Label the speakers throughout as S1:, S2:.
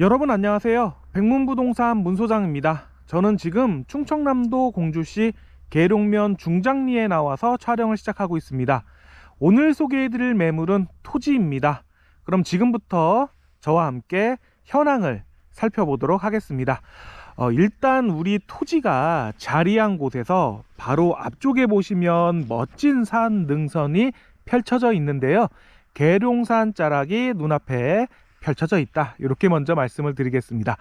S1: 여러분 안녕하세요. 백문부동산 문소장입니다. 저는 지금 충청남도 공주시 계룡면 중장리에 나와서 촬영을 시작하고 있습니다. 오늘 소개해드릴 매물은 토지입니다. 그럼 지금부터 저와 함께 현황을 살펴보도록 하겠습니다. 어, 일단 우리 토지가 자리한 곳에서 바로 앞쪽에 보시면 멋진 산 능선이 펼쳐져 있는데요. 계룡산 자락이 눈앞에 펼쳐져 있다. 이렇게 먼저 말씀을 드리겠습니다.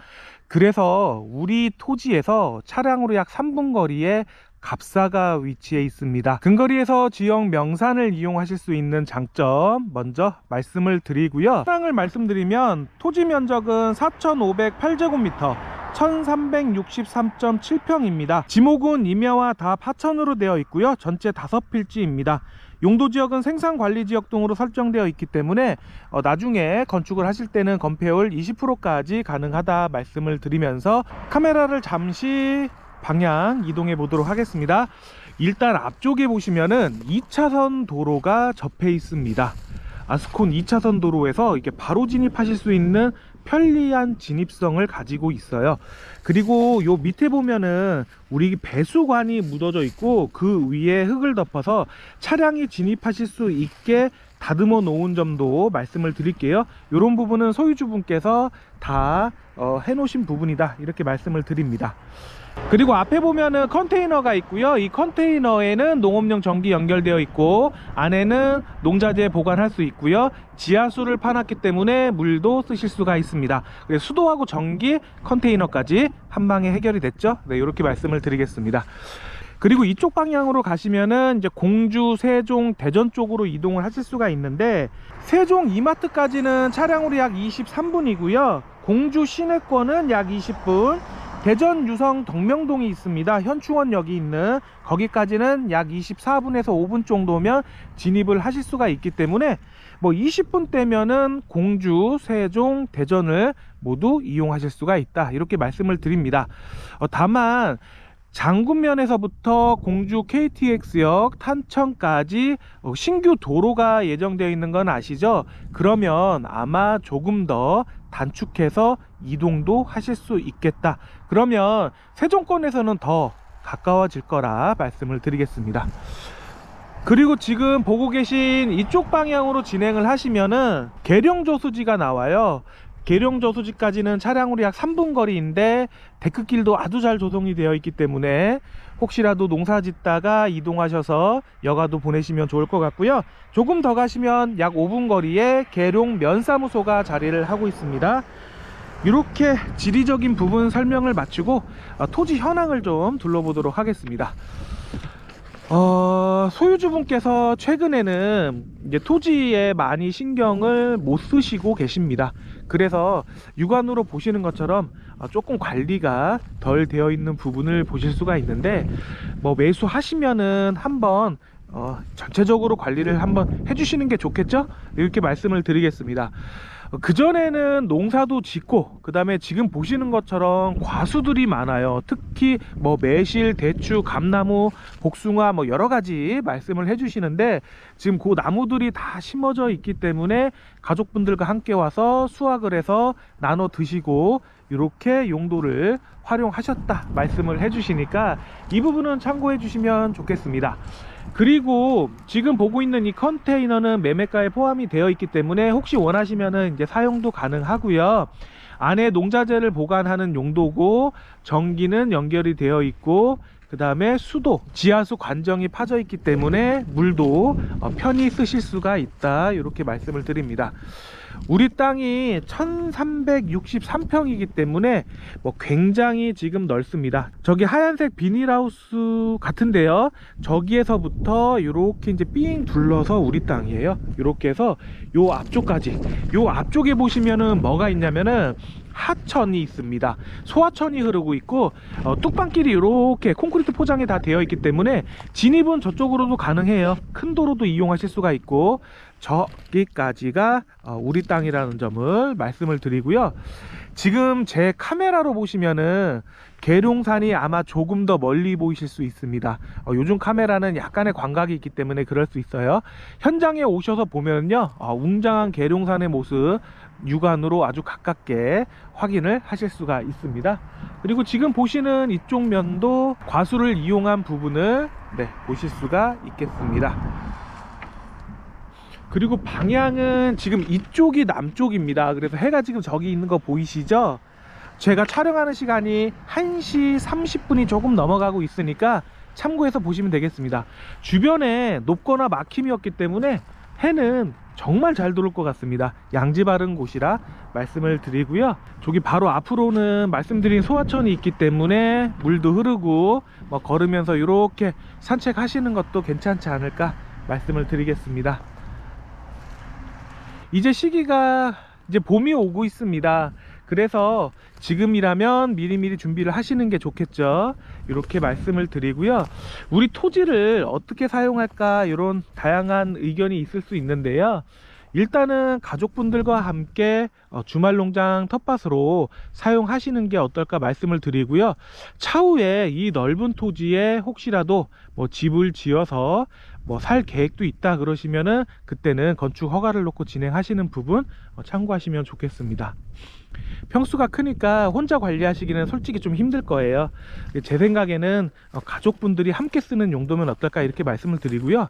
S1: 그래서 우리 토지에서 차량으로 약 3분 거리에 갑사가 위치해 있습니다. 근거리에서 지역 명산을 이용하실 수 있는 장점 먼저 말씀을 드리고요. 사항을 말씀드리면 토지 면적은 4,508제곱미터 1363.7평입니다. 지목은 임야와 다 파천으로 되어 있고요. 전체 다섯 필지입니다. 용도 지역은 생산 관리 지역 등으로 설정되어 있기 때문에 어, 나중에 건축을 하실 때는 건폐율 20%까지 가능하다 말씀을 드리면서 카메라를 잠시 방향 이동해 보도록 하겠습니다. 일단 앞쪽에 보시면은 2차선 도로가 접해 있습니다. 아스콘 2차선 도로에서 이게 바로 진입하실 수 있는 편리한 진입성을 가지고 있어요. 그리고 요 밑에 보면은 우리 배수관이 묻어져 있고 그 위에 흙을 덮어서 차량이 진입하실 수 있게 다듬어 놓은 점도 말씀을 드릴게요. 이런 부분은 소유주분께서 다 어, 해놓으신 부분이다 이렇게 말씀을 드립니다. 그리고 앞에 보면은 컨테이너가 있고요. 이 컨테이너에는 농업용 전기 연결되어 있고 안에는 농자재 보관할 수 있고요. 지하수를 파놨기 때문에 물도 쓰실 수가 있습니다. 그래서 수도하고 전기 컨테이너까지 한 방에 해결이 됐죠. 네, 이렇게 말씀을 드리겠습니다. 그리고 이쪽 방향으로 가시면은 이제 공주, 세종, 대전 쪽으로 이동을 하실 수가 있는데 세종 이마트까지는 차량으로 약 23분이고요. 공주 시내권은 약 20분, 대전 유성 덕명동이 있습니다. 현충원역이 있는 거기까지는 약 24분에서 5분 정도면 진입을 하실 수가 있기 때문에 뭐 20분 때면은 공주, 세종, 대전을 모두 이용하실 수가 있다. 이렇게 말씀을 드립니다. 어, 다만 장군면에서부터 공주 KTX역 탄천까지 어, 신규 도로가 예정되어 있는 건 아시죠? 그러면 아마 조금 더 단축해서 이동도 하실 수 있겠다. 그러면 세종권에서는 더 가까워질 거라 말씀을 드리겠습니다. 그리고 지금 보고 계신 이쪽 방향으로 진행을 하시면은 계룡 저수지가 나와요. 계룡 저수지까지는 차량으로 약 3분 거리인데 데크길도 아주 잘 조성이 되어 있기 때문에 혹시라도 농사 짓다가 이동하셔서 여가도 보내시면 좋을 것 같고요. 조금 더 가시면 약 5분 거리에 계룡 면사무소가 자리를 하고 있습니다. 이렇게 지리적인 부분 설명을 마치고 어, 토지 현황을 좀 둘러보도록 하겠습니다. 어, 소유주분께서 최근에는 이제 토지에 많이 신경을 못 쓰시고 계십니다. 그래서 육안으로 보시는 것처럼 어, 조금 관리가 덜 되어 있는 부분을 보실 수가 있는데 뭐 매수하시면은 한번 어, 전체적으로 관리를 한번 해주시는 게 좋겠죠? 이렇게 말씀을 드리겠습니다. 그 전에는 농사도 짓고 그 다음에 지금 보시는 것처럼 과수들이 많아요. 특히 뭐 매실, 대추, 감나무, 복숭아 뭐 여러 가지 말씀을 해주시는데 지금 그 나무들이 다 심어져 있기 때문에 가족분들과 함께 와서 수확을 해서 나눠 드시고 이렇게 용도를 활용하셨다 말씀을 해주시니까 이 부분은 참고해 주시면 좋겠습니다. 그리고 지금 보고 있는 이 컨테이너는 매매가에 포함이 되어 있기 때문에 혹시 원하시면은 이제 사용도 가능하고요. 안에 농자재를 보관하는 용도고 전기는 연결이 되어 있고 그 다음에 수도 지하수 관정이 파져 있기 때문에 물도 어, 편히 쓰실 수가 있다 이렇게 말씀을 드립니다. 우리 땅이 1363평이기 때문에 뭐 굉장히 지금 넓습니다. 저기 하얀색 비닐하우스 같은데요. 저기에서부터 이렇게 이제 삥 둘러서 우리 땅이에요. 이렇게 해서 요 앞쪽까지 요 앞쪽에 보시면은 뭐가 있냐면은 하천이 있습니다. 소하천이 흐르고 있고 어, 뚝방길이 이렇게 콘크리트 포장이 다 되어 있기 때문에 진입은 저쪽으로도 가능해요. 큰 도로도 이용하실 수가 있고 저기까지가 어, 우리 땅이라는 점을 말씀을 드리고요. 지금 제 카메라로 보시면은 계룡산이 아마 조금 더 멀리 보이실 수 있습니다. 어, 요즘 카메라는 약간의 광각이 있기 때문에 그럴 수 있어요. 현장에 오셔서 보면요, 어, 웅장한 계룡산의 모습 육안으로 아주 가깝게 확인을 하실 수가 있습니다. 그리고 지금 보시는 이쪽 면도 과수를 이용한 부분을 네, 보실 수가 있겠습니다. 그리고 방향은 지금 이쪽이 남쪽입니다. 그래서 해가 지금 저기 있는 거 보이시죠? 제가 촬영하는 시간이 1시 30분이 조금 넘어가고 있으니까 참고해서 보시면 되겠습니다. 주변에 높거나 막힘이었기 때문에 해는 정말 잘 들어올 것 같습니다. 양지 바른 곳이라 말씀을 드리고요. 저기 바로 앞으로는 말씀드린 소하천이 있기 때문에 물도 흐르고 뭐 걸으면서 이렇게 산책하시는 것도 괜찮지 않을까 말씀을 드리겠습니다. 이제 시기가 이제 봄이 오고 있습니다. 그래서 지금이라면 미리미리 준비를 하시는 게 좋겠죠. 이렇게 말씀을 드리고요. 우리 토지를 어떻게 사용할까 이런 다양한 의견이 있을 수 있는데요. 일단은 가족분들과 함께 어, 주말 농장 텃밭으로 사용하시는 게 어떨까 말씀을 드리고요. 차후에 이 넓은 토지에 혹시라도 뭐 집을 지어서 뭐 살 계획도 있다 그러시면은 그때는 건축 허가를 놓고 진행하시는 부분 어, 참고하시면 좋겠습니다. 평수가 크니까 혼자 관리하시기는 솔직히 좀 힘들 거예요. 제 생각에는 어, 가족분들이 함께 쓰는 용도면 어떨까 이렇게 말씀을 드리고요.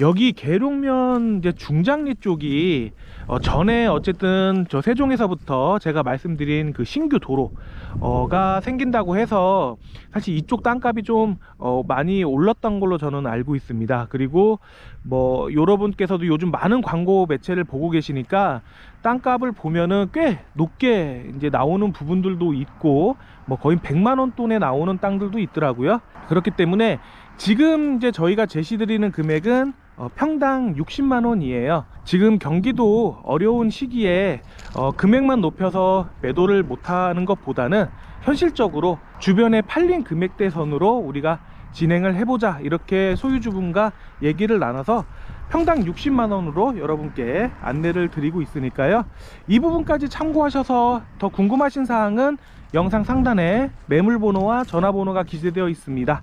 S1: 여기 계룡면 이제 중장리 쪽이 어, 전에 어쨌든 저 세종에서부터 제가 말씀드린 그 신규 도로가 생긴다고 해서 사실 이쪽 땅값이 좀 어, 많이 올랐던 걸로 저는 알고 있습니다. 그리고 뭐 여러분께서도 요즘 많은 광고 매체를 보고 계시니까 땅값을 보면은 꽤 높게 이제 나오는 부분들도 있고 뭐 거의 100만 원 돈에 나오는 땅들도 있더라고요. 그렇기 때문에 지금 이제 저희가 제시드리는 금액은 어, 평당 60만 원이에요. 지금 경기도 어려운 시기에 어, 금액만 높여서 매도를 못하는 것보다는 현실적으로 주변에 팔린 금액대 선으로 우리가 진행을 해보자 이렇게 소유주분과 얘기를 나눠서 평당 60만 원으로 여러분께 안내를 드리고 있으니까요. 이 부분까지 참고하셔서 더 궁금하신 사항은 영상 상단에 매물 번호와 전화번호가 기재되어 있습니다.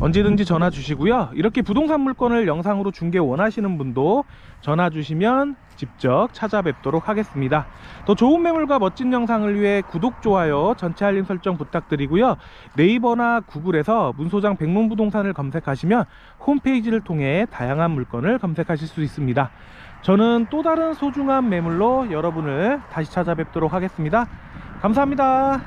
S1: 언제든지 전화 주시고요. 이렇게 부동산 물건을 영상으로 중개 원하시는 분도 전화 주시면 직접 찾아뵙도록 하겠습니다. 더 좋은 매물과 멋진 영상을 위해 구독, 좋아요, 전체 알림 설정 부탁드리고요. 네이버나 구글에서 문소장 백문부동산을 검색하시면 홈페이지를 통해 다양한 물건을 검색하실 수 있습니다. 저는 또 다른 소중한 매물로 여러분을 다시 찾아뵙도록 하겠습니다. 감사합니다.